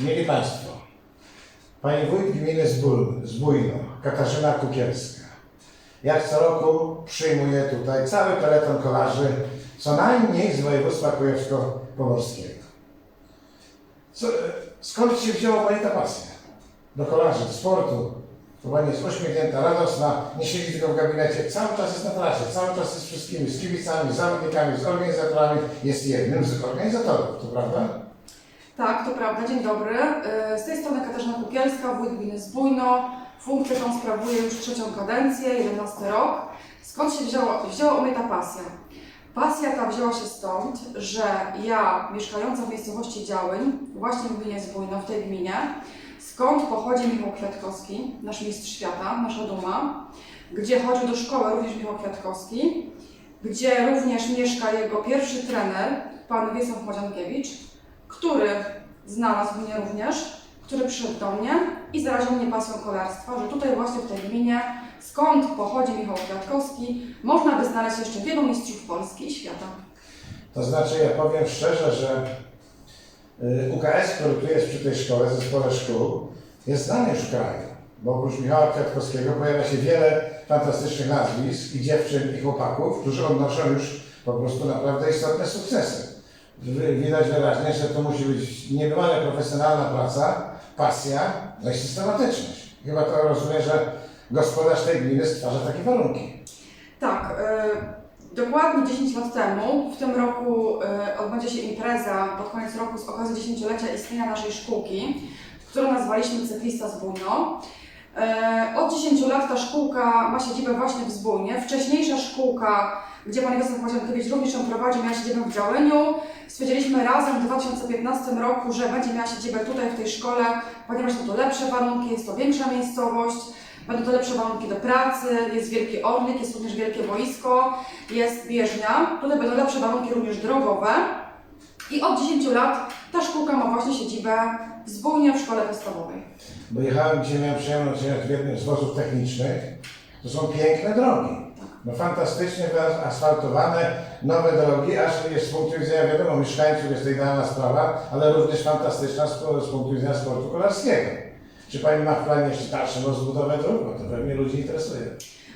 Mieli Państwo, Pani Wójt Gminy Zbój- Zbójno, Katarzyna Kukielska, jak co roku przyjmuje tutaj cały peleton kolarzy, co najmniej z województwa kujawsko-pomorskiego. Co, skąd się wzięła Pani ta pasja? Do kolarzy, do sportu. To Pani jest uśmiechnięta, radosna, nie siedzi tylko w gabinecie, cały czas jest na trasie, cały czas jest z wszystkimi, z kibicami, z zawodnikami, z organizatorami, jest jednym z organizatorów, to prawda? Tak, to prawda. Dzień dobry. Y, Z tej strony Katarzyna Kupielska, wójt gminy Zbójno. Funkcję tą sprawuję już trzecią kadencję, 11 rok. Skąd się wzięła, wzięła u mnie ta pasja? Pasja ta wzięła się stąd, że ja, mieszkająca w miejscowości Działyń, właśnie w gminie Zbójno, w tej gminie, skąd pochodzi Michał Kwiatkowski, nasz mistrz świata, nasza duma, gdzie chodził do szkoły również Michał Kwiatkowski, gdzie również mieszka jego pierwszy trener, pan Wiesław Młodziankiewicz, który znalazł mnie również, który przyszedł do mnie i zaraził mnie pasją kolarstwa, że tutaj właśnie w tej gminie, skąd pochodzi Michał Kwiatkowski, można by znaleźć jeszcze wielu mistrzów Polski i świata. To znaczy, ja powiem szczerze, że y, UKS, który tu jest przy tej szkole, zespole szkół, jest znany już w kraju. Bo oprócz Michała Kwiatkowskiego pojawia się wiele fantastycznych nazwisk i dziewczyn i chłopaków, którzy odnoszą już po prostu naprawdę istotne sukcesy. Widać wyraźnie, że to musi być niebywale profesjonalna praca, pasja, no i systematyczność. Chyba to rozumiem, że gospodarz tej gminy stwarza takie warunki. Tak, y, dokładnie 10 lat temu, w tym roku y, odbędzie się impreza pod koniec roku z okazji dziesięciolecia istnienia naszej szkółki, którą nazwaliśmy Cyklista z Bójno. Y, Od 10 lat ta szkółka ma siedzibę właśnie w Zbójnie. Wcześniejsza szkółka, gdzie Pan Wiesław Łazienkiewicz również ją prowadził, miała siedzibę w Działyniu. Stwierdziliśmy razem w 2015 roku, że będzie miała siedzibę tutaj w tej szkole, ponieważ są to lepsze warunki, jest to większa miejscowość. Będą to lepsze warunki do pracy, jest wielki orlik, jest również wielkie boisko, jest bieżnia. Tutaj będą lepsze warunki również drogowe. I od 10 lat ta szkółka ma właśnie siedzibę Zbójnie w szkole podstawowej. Bo jechałem dzisiaj, miałem przyjemność jechać w jednym z wozów technicznych. To są piękne drogi. No fantastycznie asfaltowane, nowe drogi, aż jest z punktu widzenia, wiadomo, mieszkańców jest to idealna sprawa, ale również fantastyczna z, z punktu widzenia sportu kolarskiego. Czy Pani ma w planie jeszcze dalszą rozbudowę dróg? Bo to pewnie ludzi interesuje.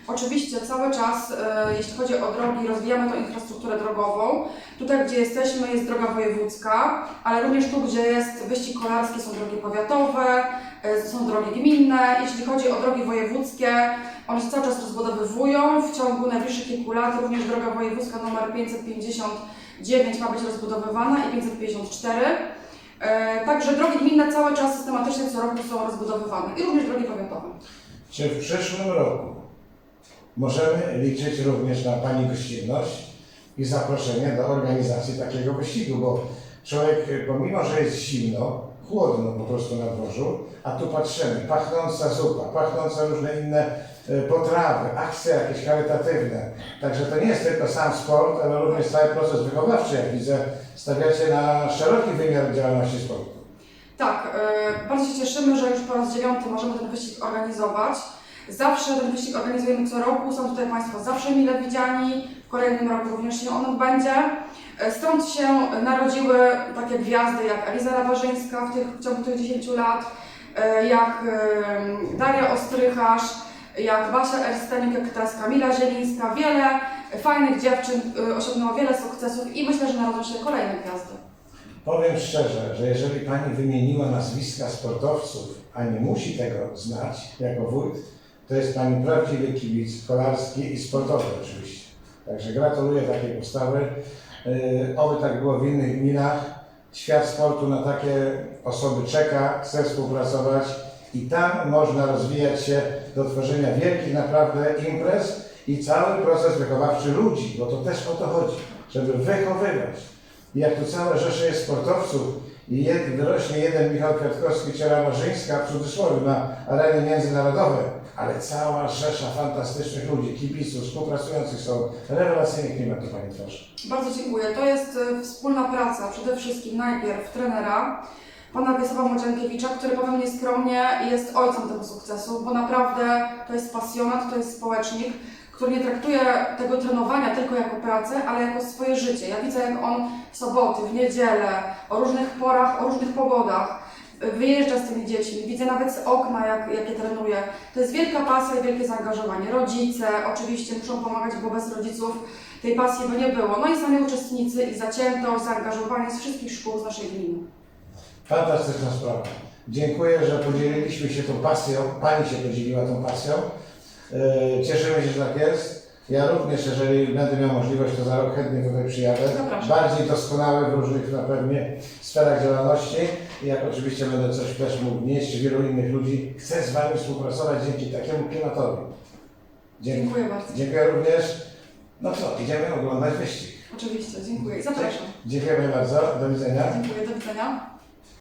Oczywiście cały czas, e, jeśli chodzi o drogi, rozwijamy tą infrastrukturę drogową. Tutaj, gdzie jesteśmy, jest droga wojewódzka, ale również tu, gdzie jest wyścig kolarski, są drogi powiatowe, e, są drogi gminne. Jeśli chodzi o drogi wojewódzkie, one się cały czas rozbudowywują. W ciągu najbliższych kilku lat również droga wojewódzka numer 559 ma być rozbudowywana i 554. E, Także drogi gminne cały czas systematycznie co roku są rozbudowywane i również drogi powiatowe. Czy w przyszłym roku możemy liczyć również na Pani gościnność i zaproszenie do organizacji takiego wyścigu? Bo człowiek, pomimo że jest zimno, chłodno po prostu na dworzu, a tu patrzymy, pachnąca zupa, pachnące różne inne y, potrawy, akcje jakieś charytatywne. Także to nie jest tylko sam sport, ale również cały proces wychowawczy, jak widzę, stawiacie na szeroki wymiar działalności sportu. Tak, e, bardzo się cieszymy, że już po raz dziewiąty możemy ten wyścig organizować. Zawsze ten wyścig organizujemy co roku, są tutaj Państwo zawsze mile widziani, w kolejnym roku również się on odbędzie. E, Stąd się narodziły takie gwiazdy jak Eliza Rabarzyńska w, tych, w ciągu tych 10 lat, e, jak Daria Ostrycharz, jak Basia Erstenik, jak teraz Kamila Zielińska. Wiele fajnych dziewczyn e, osiągnęło wiele sukcesów i myślę, że narodzą się kolejne gwiazdy. Powiem szczerze, że jeżeli Pani wymieniła nazwiska sportowców, a nie musi tego znać jako wójt, to jest Pani prawdziwy kibic kolarski i sportowy oczywiście. Także gratuluję takiej postawy. Yy, Oby tak było w innych gminach. Świat sportu na takie osoby czeka, chce współpracować i tam można rozwijać się do tworzenia wielkich naprawdę imprez i cały proces wychowawczy ludzi, bo to też o to chodzi, żeby wychowywać. I jak tu całe rzesze jest sportowców i jed, wyrośnie jeden Michał Kwiatkowski czy Ramarzyńska w cudzysłowie na arenie międzynarodowej, ale cała rzesza fantastycznych ludzi, kibiców, współpracujących są rewelacyjny klimat Pani tworzy. Bardzo dziękuję. To jest e, wspólna praca. Przede wszystkim najpierw trenera, pana Wiesława Młodziankiewicza, który powiem nieskromnie jest ojcem tego sukcesu, bo naprawdę to jest pasjonat, to jest społecznik, który nie traktuje tego trenowania tylko jako pracę, ale jako swoje życie. Ja widzę, jak on w soboty, w niedzielę, o różnych porach, o różnych pogodach wyjeżdża z tymi dziećmi, widzę nawet z okna, jak, jakie trenuje. To jest wielka pasja i wielkie zaangażowanie. Rodzice oczywiście muszą pomagać, bo bez rodziców tej pasji by nie było. No i sami uczestnicy i zaciętość, zaangażowanie z wszystkich szkół z naszej gminy. Fantastyczna sprawa. Dziękuję, że podzieliliśmy się tą pasją. Pani się podzieliła tą pasją. Yy, Cieszymy się, że tak jest. Ja również, jeżeli będę miał możliwość, to za rok chętnie tutaj przyjadę. Zapraszam. Bardziej doskonałe w różnych na pewnie sferach działalności. Jak oczywiście będę coś też mógł wnieść, wielu innych ludzi, chcę z Wami współpracować dzięki takiemu klimatowi. Dziękuję. Dziękuję bardzo. Dziękuję również. No co, idziemy oglądać wyścig. Oczywiście, dziękuję. Zapraszam. Dziękujemy bardzo. Do widzenia. Dziękuję, do widzenia.